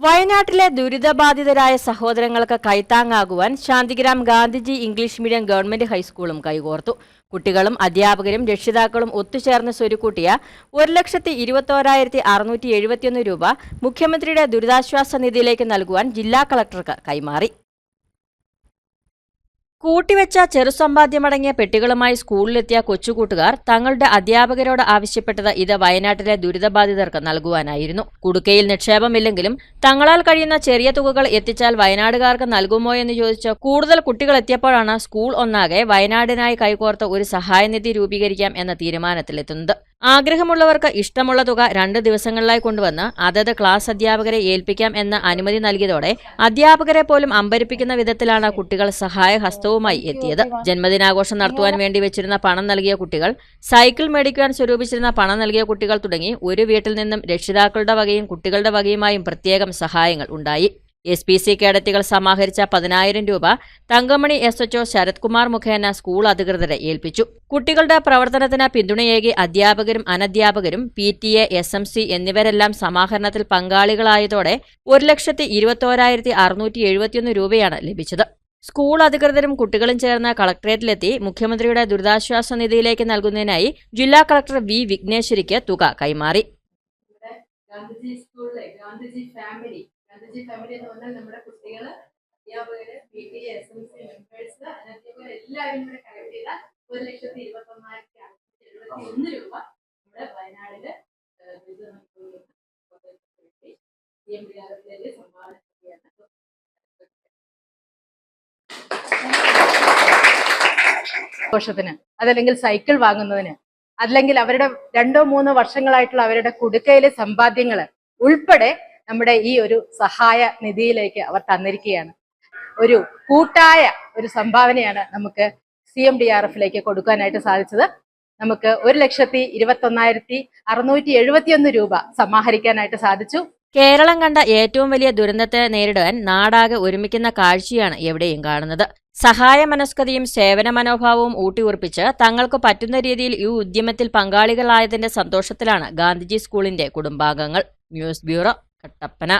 വയനാട്ടിലെ ദുരിതബാധിതരായ സഹോദരങ്ങൾക്ക് കൈത്താങ്ങാകുവാൻ Shantigram Gandhiji English medium government ഹൈസ്കൂളും കൈകോർത്തു. കുട്ടികളും അധ്യാപകരും രക്ഷിതാക്കളും ഒത്തുചേർന്ന് സ്വരുക്കൂട്ടിയ ഒരു ലക്ഷത്തി ഇരുപത്തോരായിരത്തി അറുന്നൂറ്റി എഴുപത്തിയൊന്ന് രൂപ മുഖ്യമന്ത്രിയുടെ ദുരിതാശ്വാസ നിധിയിലേക്ക് നൽകുവാൻ ജില്ലാ കളക്ടർക്ക് കൈമാറി. കൂട്ടിവെച്ച ചെറുസമ്പാദ്യമടങ്ങിയ പെട്ടികളുമായി സ്കൂളിലെത്തിയ കൊച്ചുകൂട്ടുകാർ തങ്ങളുടെ അധ്യാപകരോട് ആവശ്യപ്പെട്ടത് ഇത് വയനാട്ടിലെ ദുരിതബാധിതർക്ക് നൽകുവാനായിരുന്നു. കുടുക്കയിൽ നിക്ഷേപമില്ലെങ്കിലും തങ്ങളാൽ കഴിയുന്ന ചെറിയ തുകകൾ എത്തിച്ചാൽ വയനാടുകാർക്ക് നൽകുമോ എന്ന് ചോദിച്ച കൂടുതൽ കുട്ടികൾ എത്തിയപ്പോഴാണ് സ്കൂൾ ഒന്നാകെ വയനാടിനായി കൈകോർത്ത് ഒരു സഹായനിധി രൂപീകരിക്കാം എന്ന തീരുമാനത്തിലെത്തുന്നത്. ആഗ്രഹമുള്ളവർക്ക് ഇഷ്ടമുള്ള തുക രണ്ട് ദിവസങ്ങളിലായി കൊണ്ടുവന്ന് അതത് ക്ലാസ് അധ്യാപകരെ ഏൽപ്പിക്കാം എന്ന അനുമതി നൽകിയതോടെ അധ്യാപകരെ പോലും അമ്പരിപ്പിക്കുന്ന വിധത്തിലാണ് കുട്ടികൾ സഹായഹസ്തവുമായി എത്തിയത്. ജന്മദിനാഘോഷം നടത്തുവാൻ വേണ്ടി വെച്ചിരുന്ന പണം നൽകിയ കുട്ടികൾ സൈക്കിൾ മേടിക്കുവാൻ സ്വരൂപിച്ചിരുന്ന പണം നൽകിയ കുട്ടികൾ തുടങ്ങി ഒരു വീട്ടിൽ നിന്നും രക്ഷിതാക്കളുടെ വകയും കുട്ടികളുടെ വകയുമായും പ്രത്യേകം സഹായങ്ങൾ ഉണ്ടായി. എസ് പി സി കേഡറ്റുകൾ സമാഹരിച്ച പതിനായിരം രൂപ തങ്കമണി എസ് എച്ച്ഒ ശരത് കുമാർ മുഖേന സ്കൂൾ അധികൃതരെ ഏൽപ്പിച്ചു. കുട്ടികളുടെ പ്രവർത്തനത്തിന് പിന്തുണയേകി അധ്യാപകരും അനധ്യാപകരും P T A S M C എന്നിവരെല്ലാം സമാഹരണത്തിൽ പങ്കാളികളായതോടെ ഒരു ലക്ഷത്തി ഇരുപത്തോരായിരത്തി അറുന്നൂറ്റി എഴുപത്തിയൊന്ന് രൂപയാണ് ലഭിച്ചത്. സ്കൂൾ അധികൃതരും കുട്ടികളും ചേർന്ന് കളക്ടറേറ്റിലെത്തി മുഖ്യമന്ത്രിയുടെ ദുരിതാശ്വാസ നിധിയിലേക്ക് നൽകുന്നതിനായി ജില്ലാ കളക്ടർ വി വിഘ്നേശ്വരിക്ക് തുക കൈമാറി. ഗാന്ധിജി സ്കൂളിലെ ഗാന്ധിജി ഫാമിലി ഗാന്ധിജി ഫാമിലി എന്ന് പറഞ്ഞാൽ നമ്മുടെ കുട്ടികൾ അധ്യാപകര് P T S M C members അനധ്യാപകർ എല്ലാവരും കൂടെ കളക്ട് ചെയ്ത ഒരു ലക്ഷത്തി ഇരുപത്തി ഒന്നായിരത്തി അറുന്നൂറ്റി എഴുപത്തി ഒന്ന് രൂപ നമ്മുടെ വയനാടിൽ സി എം സംഭാവന ചെയ്യുകയാണ്. ആഘോഷത്തിന് അതല്ലെങ്കിൽ സൈക്കിൾ വാങ്ങുന്നതിന് അല്ലെങ്കിൽ അവരുടെ രണ്ടോ മൂന്നോ വർഷങ്ങളായിട്ടുള്ള അവരുടെ കുടുക്കയിലെ സമ്പാദ്യങ്ങൾ ഉൾപ്പെടെ നമ്മുടെ ഈ ഒരു സഹായ നിധിയിലേക്ക് അവർ തന്നിരിക്കുകയാണ്. ഒരു കൂട്ടായ ഒരു സംഭാവനയാണ് നമുക്ക് സി എം ഡി ആർ എഫിലേക്ക് കൊടുക്കാനായിട്ട് സാധിച്ചത്. നമുക്ക് ഒരു ലക്ഷത്തി ഇരുപത്തി ഒന്നായിരത്തി അറുന്നൂറ്റി എഴുപത്തിയൊന്ന് രൂപ സമാഹരിക്കാനായിട്ട് സാധിച്ചു. കേരളം കണ്ട ഏറ്റവും വലിയ ദുരന്തത്തെ നേരിടാൻ നാടാകെ ഒരുമിക്കുന്ന കാഴ്ചയാണ് എവിടെയും കാണുന്നത്. സഹായ മനസ്കതയും സേവന മനോഭാവവും ഊട്ടിയുറപ്പിച്ച് തങ്ങൾക്ക് പറ്റുന്ന രീതിയിൽ ഈ ഉദ്യമത്തിൽ പങ്കാളികളായതിന്റെ സന്തോഷത്തിലാണ് ഗാന്ധിജി സ്കൂളിന്റെ കുടുംബാംഗങ്ങൾ. News bureau Kattappana